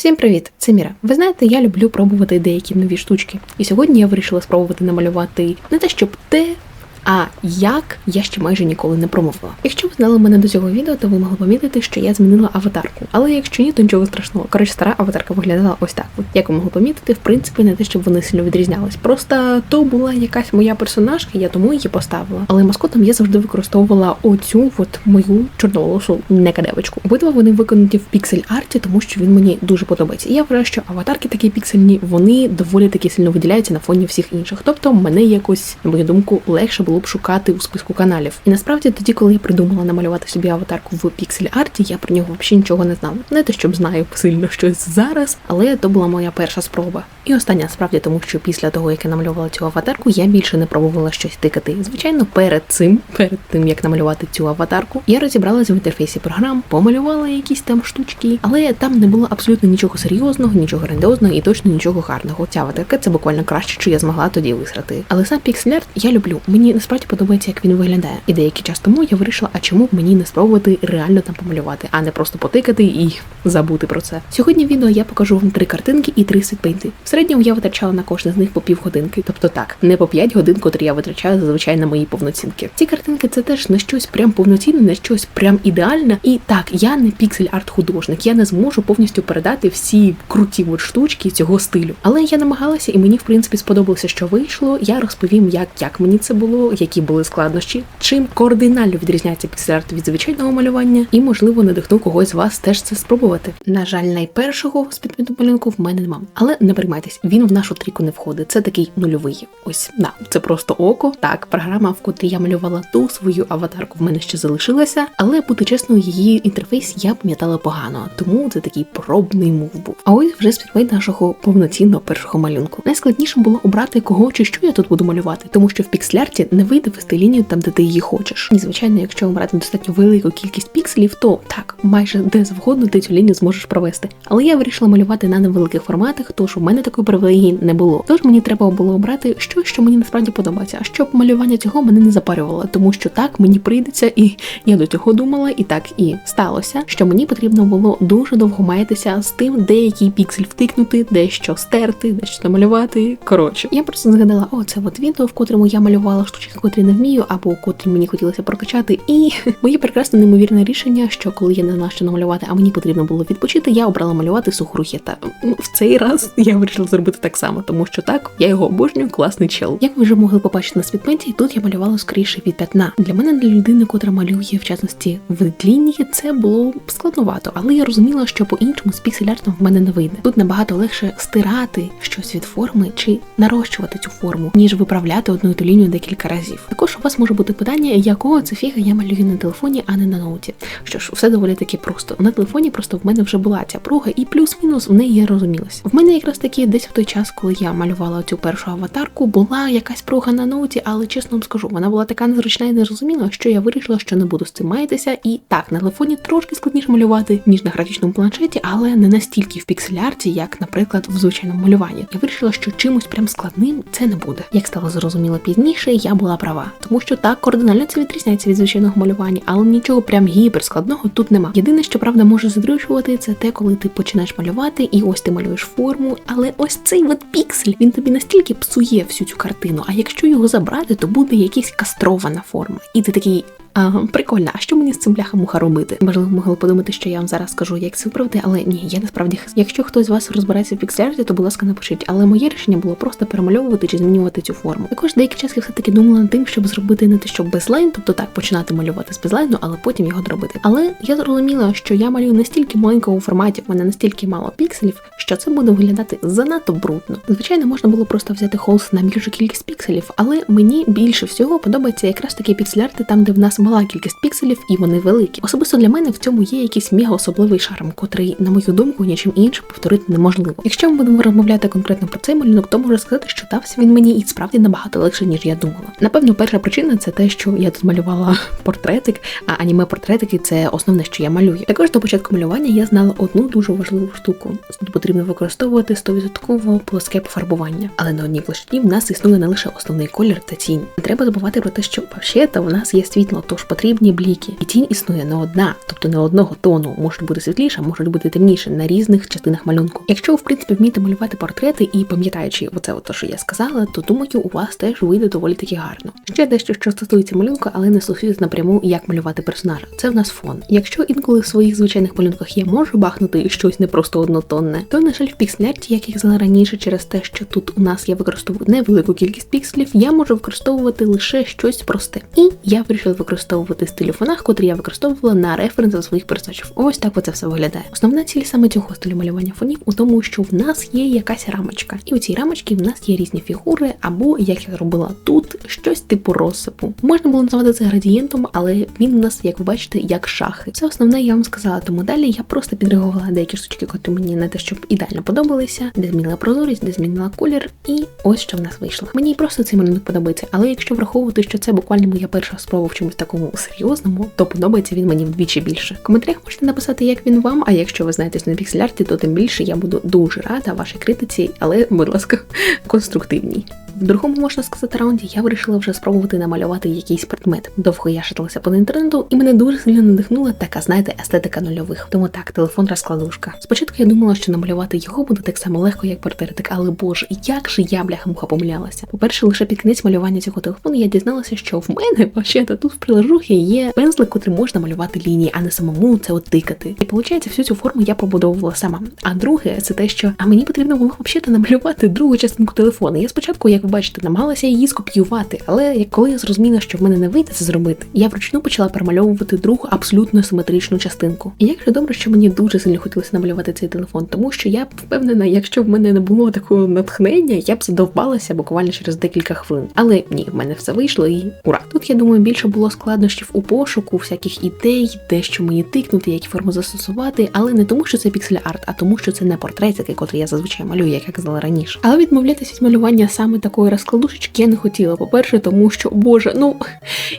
Всім привіт, це Міра. Ви знаєте, я люблю пробувати деякі нові штучки. І сьогодні я вирішила спробувати намалювати не те, щоб те. А як я ще майже ніколи не промовила. Якщо ви знали мене до цього відео, то ви могли помітити, що я змінила аватарку. Але якщо ні, то нічого страшного. Коротше, стара аватарка виглядала ось так. Як ви могли помітити, в принципі, не те, щоб вони сильно відрізнялись. Просто то була якась моя персонажка, я тому її поставила. Але маскотом я завжди використовувала оцю от мою чорноволосу некадевочку. Обидва вони виконані в піксель арті, тому що він мені дуже подобається. І я вважаю, що аватарки такі піксельні, вони доволі таки сильно виділяються на фоні всіх інших. Тобто мене якось, на мою думку, легше було б шукати у списку каналів. І насправді тоді, коли я придумала намалювати собі аватарку в піксель арті, я про нього взагалі нічого не знала. Не те, щоб знаю сильно щось зараз, але то була моя перша спроба. І остання справді, тому що після того, як я намалювала цю аватарку, я більше не пробувала щось тикати. Звичайно, перед цим, перед тим як намалювати цю аватарку, я розібралася в інтерфейсі програм, помалювала якісь там штучки, але там не було абсолютно нічого серйозного, нічого грандіозного і точно нічого гарного. Ця аватарка це буквально краще, що я змогла тоді висрати. Але сам піксель-арт я люблю. Мені насправді подобається, як він виглядає. І деякий час тому я вирішила, а чому б мені не спробувати реально там помалювати, а не просто потикати і забути про це. Сьогодні в відео я покажу вам три картинки і три світпейнти. Середньому я витрачала на кожне з них по півгодинки, тобто так, не по 5 годин, котрі я витрачаю зазвичай на мої повноцінки. Ці картинки це теж не щось прям повноцінне, не щось прям ідеальне. І так, я не піксель арт художник, я не зможу повністю передати всі круті от штучки цього стилю. Але я намагалася, і мені в принципі сподобалося, що вийшло. Я розповім, як, як мені це було, які були складнощі, чим кардинально відрізняється піксель арт від звичайного малювання, і можливо надихну когось з вас теж це спробувати. На жаль, найпершого з підміту малюнку в мене нема. Але не приймайтесь, він в нашу трійку не входить. Це такий нульовий. Ось да, це просто око. Так, програма, в котрій я малювала ту свою аватарку, в мене ще залишилася, але бути чесною, її інтерфейс я пам'ятала погано, тому це такий пробний мув був. А ось вже спідмейт нашого повноцінного першого малюнку. Найскладніше було обрати кого чи що я тут буду малювати, тому що в пікселярті не вийде вести лінію там, де ти її хочеш. І звичайно, якщо обрати достатньо велику кількість пікселів, то так майже де завгодно ти цю лінію зможеш провести. Але я вирішила малювати на невеликих форматах, тож у мене такої привілегії не було. Тож мені треба було обрати щось, що мені насправді подобається, а щоб малювання цього мене не запарювало, тому що так мені прийдеться, і я до цього думала, і так і сталося, що мені потрібно було дуже довго маятися з тим, де який піксель втикнути, де що стерти, де що намалювати. Коротше, я просто згадала, о, це от відео, в котрому я малювала штучки, котрі не вмію, або котрі мені хотілося прокачати. І моє прекрасне неймовірне рішення, що коли я не знала, що намалювати, а мені потрібно було відпочити, я обрала малювати сухрухета. В цей раз я вирішила зробити так само, тому що так я його обожнюю, класний чел. Як ви вже могли побачити на світменті, тут я малювала скоріше від п'ятна. Для мене, для людини, котра малює в частності в лінії, це було складновато, але я розуміла, що по-іншому з піксель-артом в мене не вийде. Тут набагато легше стирати щось від форми чи нарощувати цю форму, ніж виправляти одну і ту лінію декілька разів. Також у вас може бути питання, якого це фіга я малюю на телефоні, а не на ноуті. Що ж, все доволі таки просто. На телефоні просто в мене вже була ця пруга, і плюс-мінус в неї я розумілась. В мене якраз таки десь в той час, коли я малювала цю першу аватарку, була якась пруга на ноуті, але чесно вам скажу, вона була така незручна і незрозуміла, що я вирішила, що не буду з цим маятися. І так, на телефоні трошки складніше малювати, ніж на графічному планшеті, але не настільки в піксель-арті, як, наприклад, в звичайному малюванні. Я вирішила, що чимось прям складним це не буде. Як стало зрозуміло пізніше, я була права, тому що так кардинально це відрізняється від звичайного малювання, але нічого прям гіперскладного тут нема. Єдине, що правда може задрючувати, це те, коли ти починаєш малювати, і ось ти малюєш форму, але ось цей от піксель він тобі настільки псує всю цю картину. А якщо його забрати, то буде якась кастрована форма. І ти такий. Ага, прикольно, а що мені з цим бляха-муха робити? Можливо, могли подумати, що я вам зараз скажу, як це виправити, але ні, я насправді якщо хтось з вас розбирається в пікселярті, то будь ласка, напишіть. Але моє рішення було просто перемальовувати чи змінювати цю форму. Також деякий час я все-таки думала над тим, щоб зробити не те, щоб безлайн, тобто так починати малювати з безлайну, але потім його доробити. Але я зрозуміла, що я малюю настільки маленькому форматі, в мене настільки мало пікселів, що це буде виглядати занадто брудно. Звичайно, можна було просто взяти холст на більшу кількість пікселів, але мені більше всього подобається якраз такі пікселярти, там де в нас мала кількість пікселів і вони великі. Особисто для мене в цьому є якийсь мега особливий шарм, котрий, на мою думку, нічим іншим повторити неможливо. Якщо ми будемо розмовляти конкретно про цей малюнок, то можу сказати, що дався він мені і справді набагато легше, ніж я думала. Напевно, перша причина це те, що я тут малювала портретик, а аніме портретики це основне, що я малюю. Також до початку малювання я знала одну дуже важливу штуку. Тут потрібно використовувати 100% плоске пофарбування. Але на одній площині в нас існує не лише основний колір та тінь. Не треба забувати про те, що взагалі-то в нас є світло Тож потрібні бліки. І тінь існує не одна, тобто не одного тону. Можуть бути світліше, можуть бути темніше на різних частинах малюнку. Якщо ви в принципі вмієте малювати портрети і пам'ятаючи оце, от, що я сказала, то думаю, у вас теж вийде доволі таки гарно. Ще дещо, що стосується малюнку, але не стосується напряму, як малювати персонажа. Це в нас фон. Якщо інколи в своїх звичайних малюнках я можу бахнути щось не просто однотонне, то на жаль в пікселярті, як я казала раніше, через те, що тут у нас я використовую невелику кількість пікселів, я можу використовувати лише щось просте. І я вирішила використовувати стиль у фонах, котрі я використовувала на референси своїх персонажів. Ось так оце все виглядає. Основна ціль саме цього стилю малювання фонів у тому, що в нас є якась рамочка, і у цій рамочці в нас є різні фігури, або як я зробила тут, щось типу розсипу. Можна було назвати це градієнтом, але він у нас, як ви бачите, як шахи. Це основне я вам сказала. Тому далі я просто підрегувала деякі штучки, котрі мені не те, щоб ідеально подобалися, де змінила прозорість, де змінила колір, і ось що в нас вийшло. Мені просто цей малюнок подобається, але якщо враховувати, що це буквально моя перша спроба в чомусь такому серйозному, то подобається він мені вдвічі більше. В коментарях можете написати, як він вам. А якщо ви знаєтесь на піксель-арті, то тим більше я буду дуже рада вашій критиці, але, будь ласка, конструктивній. В другому можна сказати раунді я вирішила вже спробувати намалювати якийсь предмет. Довго я шаталася по інтернету, і мене дуже сильно надихнула така, знаєте, естетика нульових. Тому так, телефон розкладушка. Спочатку я думала, що намалювати його буде так само легко, як портретик, але боже, як же я бляха муха помилялася. По-перше, лише під кінець малювання цього телефону я дізналася, що в мене вообще тут приложухі є пензлик, котрий можна малювати лінії, а не самому це от тикати. І виходить, всю цю форму я побудовувала сама. А друге, це те, що а мені потрібно було взагалі намалювати другу частинку телефону. Я спочатку, як ви бачите, намагалася її скопіювати, але коли я зрозуміла, що в мене не вийде це зробити, я вручну почала перемальовувати другу абсолютно симетричну частинку. І як же добре, що мені дуже сильно хотілося намалювати цей телефон, тому що я впевнена, якщо в мене не було такого натхнення, я б задовбалася буквально через декілька хвилин. Але ні, в мене все вийшло і ура! Тут я думаю, більше було складнощів у пошуку, всяких ідей, де що мені тикнути, які форми застосувати, але не тому, що це піксель арт, а тому, що це не портретики, котрі я зазвичай малюю, як я казала раніше. Але відмовлятися від малювання саме такої розкладушечки я не хотіла. По-перше, тому що, боже, ну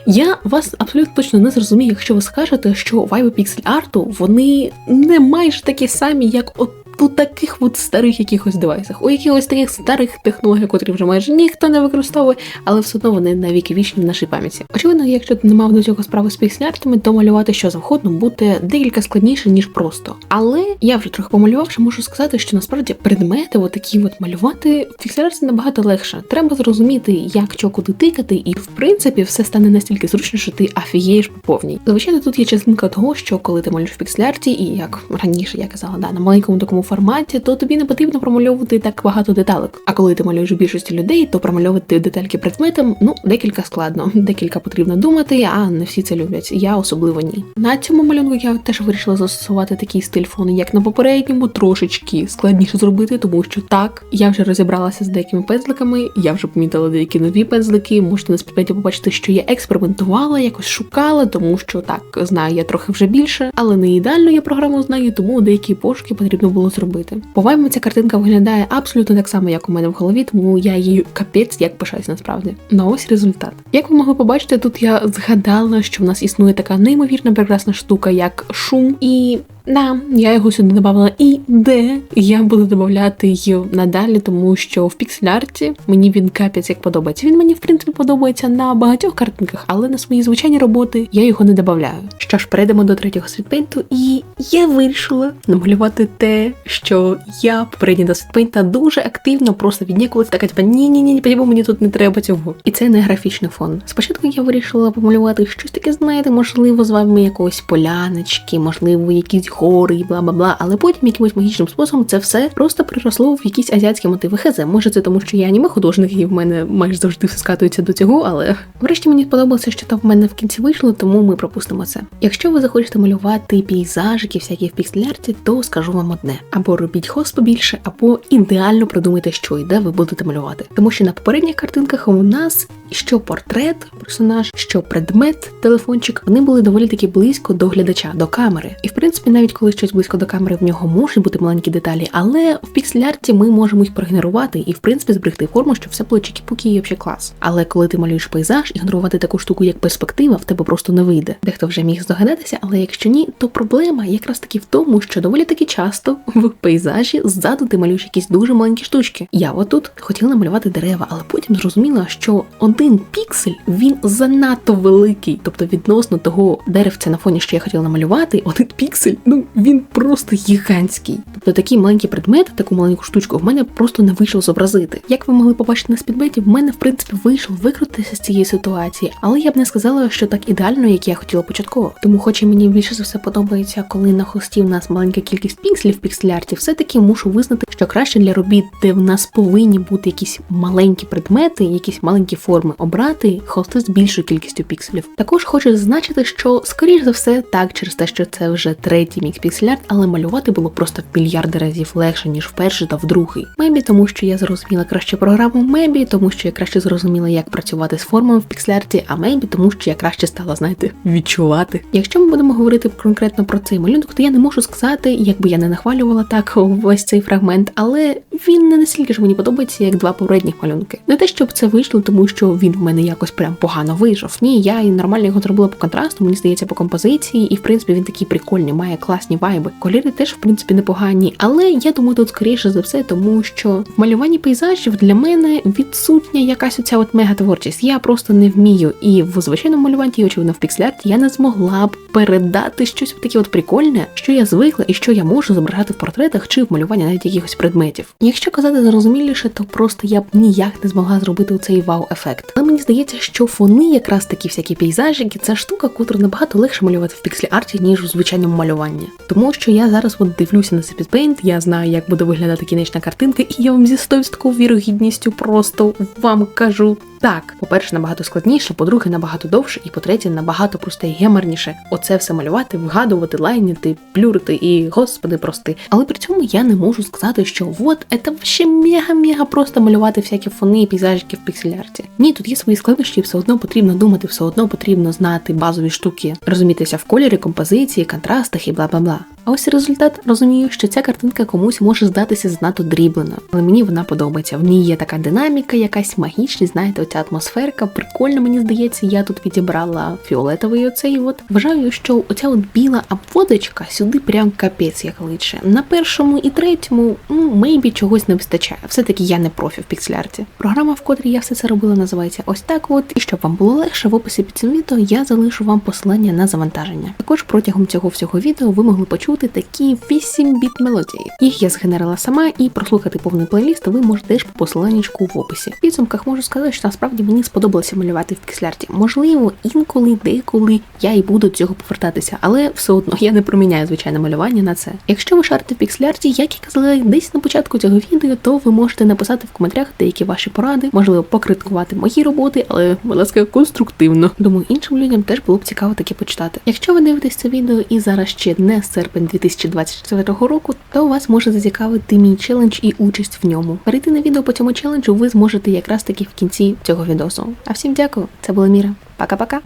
я вас абсолютно точно не зрозумію, якщо ви скажете, що вайби піксель арту вони не майже такі самі, як от. У таких от старих якихось девайсах, у якихось таких старих технологій, котрі вже майже ніхто не використовує, але все одно вони навіки вічні в нашій пам'яті. Очевидно, якщо ти не мав до цього справи з піксель-артами, то малювати що завгодно буде декілька складніше, ніж просто. Але я вже трохи помалювавши, можу сказати, що насправді предмети, отакі от малювати в піксель-арті набагато легше. Треба зрозуміти, як що куди тикати, і в принципі все стане настільки зручно, що ти афієєш по повній. Звичайно, тут є частинка того, що коли ти малюєш в піксель-арті, і як раніше я казала, да, на маленькому такому форматі, то тобі не потрібно промальовувати так багато деталек. А коли ти малюєш більшості людей, то промальовувати детальки предметом ну декілька складно, декілька потрібно думати, а не всі це люблять. Я особливо ні. На цьому малюнку я теж вирішила застосувати такий стиль фону, як на попередньому, трошечки складніше зробити, тому що так я вже розібралася з деякими пензликами, я вже помітила деякі нові пензлики. Можете на спідпеті побачити, що я експериментувала, якось шукала, тому що так знаю я трохи вже більше, але не ідеально я програму знаю, тому деякі пошуки потрібно було зробити. По-моєму, ця картинка виглядає абсолютно так само, як у мене в голові, тому я її капець як пишаюсь насправді. Ну ось результат. Як ви могли побачити, тут я згадала, що в нас існує така неймовірна прекрасна штука, як шум, і Да, я його сюди додавала і де я буду додавати її надалі, тому що в піксель-арті мені він капець як подобається. Він мені в принципі подобається на багатьох картинках, але на свої звичайні роботи я його не додаю. Що ж, перейдемо до третього світпейнту, і я вирішила намалювати те, що я попередній до світпейнта дуже активно просто віднікувалася, така типа ні ні ні ні мені тут не треба цього. І це не графічний фон. Спочатку я вирішила помалювати щось таке, знаєте, можливо, з вами якоїсь поляночки, можливо, якісь гори і бла бла бла. Але потім якимось магічним способом це все просто приросло в якісь азіатські мотиви. Хезе, може це тому, що я аніме художник, і в мене майже завжди все скатується до цього, але врешті мені сподобалося, що там в мене в кінці вийшло, тому ми пропустимо це. Якщо ви захочете малювати пейзажики, всякі в пікселярті, то скажу вам одне: або робіть хост побільше, або ідеально продумайте, що і де ви будете малювати. Тому що на попередніх картинках у нас що портрет, персонаж, що предмет, телефончик, вони були доволі таки близько до глядача, до камери. І в принципі, навіть навіть коли щось близько до камери в нього можуть бути маленькі деталі, але в піксель-арті ми можемо їх прогенерувати і в принципі зберегти форму, щоб все було чікі-пукі і взагалі клас. Але коли ти малюєш пейзаж, ігнорувати таку штуку, як перспектива, в тебе просто не вийде. Дехто вже міг здогадатися, але якщо ні, то проблема якраз таки в тому, що доволі таки часто в пейзажі ззаду ти малюєш якісь дуже маленькі штучки. Я отут хотіла намалювати дерева, але потім зрозуміла, що один піксель він занадто великий, тобто відносно того деревця на фоні, що я хотіла намалювати, один піксель, ну він просто гігантський. Тобто такий маленький предмет, таку маленьку штучку, в мене просто не вийшло зобразити. Як ви могли побачити на спідбеті, в мене в принципі вийшло викрутитися з цієї ситуації, але я б не сказала, що так ідеально, як я хотіла початково. Тому, хоч і мені більше за все подобається, коли на хості в нас маленька кількість пікселів пікселярті, все-таки мушу визнати, що краще для робіт, де в нас повинні бути якісь маленькі предмети, якісь маленькі форми обрати, хости з більшою кількістю пікселів. Також хочу зазначити, що скоріш за все, так через те, що це вже третій мікс пікселярт, але малювати було просто в мільярди разів легше, ніж в перший та в другий. Мебі, тому що я зрозуміла краще програму Мебі, тому що я краще зрозуміла, як працювати з формами в пікселярті, а Мебі, тому що я краще стала, знаєте, відчувати. Якщо ми будемо говорити конкретно про цей малюнок, то я не можу сказати, якби я не нахвалювала так весь цей фрагмент, але він не настільки ж мені подобається, як два попередніх малюнки. Не те, щоб це вийшло, тому що він в мене якось прям погано вийшов. Ні, я і нормально його зробила по контрасту, мені здається, по композиції, і в принципі він такий прикольний, має класні вайби. Кольори теж в принципі непогані, але я думаю, тут скоріше за все, тому що в малюванні пейзажів для мене відсутня якась оця от мегатворчість. Я просто не вмію. І в звичайному малюванні, очевидно, в пікселярті я не змогла б передати щось таке от прикольне, що я звикла і що я можу зображати в портретах чи в малюванні навіть якихось предметів. Якщо казати зрозуміліше, то просто я б ніяк не змогла зробити цей вау-ефект. Але мені здається, що фони, якраз такі всякі пейзажики, це штука, котру набагато легше малювати в піксель-арті, ніж у звичайному малюванні. Тому що я зараз от дивлюся на Paint, я знаю, як буде виглядати кінечна картинка, і я вам зі 100% вірогідністю просто вам кажу. Так, по-перше, набагато складніше, по-друге, набагато довше, і по-третє, набагато просто геморніше. Оце все малювати, вгадувати, лайніти, плюрити і господи прости. Але при цьому я не можу сказати, що от це ще мега-мега просто малювати всякі фони і пейзажики в пікселярті. Ні, тут є свої складнощі, все одно потрібно думати, все одно потрібно знати базові штуки, розумітися в кольорі, композиції, контрастах і бла бла бла. А ось результат розумію, що ця картинка комусь може здатися занадто дрібленою, але мені вона подобається. В ній є така динаміка, якась магічність, знаєте, оця атмосферка. Прикольно, мені здається, я тут відібрала фіолетовий оцей. От вважаю, що оця от біла обводочка сюди прям капець як личе. На першому і третьому ну, мейбі чогось не вистачає. Все-таки я не профі в пікселярті. Програма, в котрій я все це робила, називається ось так. От і щоб вам було легше, в описі під цим відео я залишу вам посилання на завантаження. Також протягом цього всього відео ви могли почути такі 8 біт мелодії. Їх я згенерила сама, і прослухати повний плейліст ви можете теж по посиланнячку в описі. В підсумках можу сказати, що насправді мені сподобалося малювати в пікселярті. Можливо, інколи, деколи я і буду цього повертатися, але все одно я не проміняю звичайне малювання на це. Якщо ви шарите в пікселярті, як я казала десь на початку цього відео, то ви можете написати в коментарях деякі ваші поради, можливо, покритикувати мої роботи, але будь ласка, конструктивно. Думаю, іншим людям теж було б цікаво таке почитати. Якщо ви дивитесь це відео і зараз ще не серпень. 2024 року, то вас може зацікавити мій челендж і участь в ньому. Перейти на відео по цьому челенджу ви зможете якраз таки в кінці цього відео. А всім дякую, це була Міра. Пока-пока.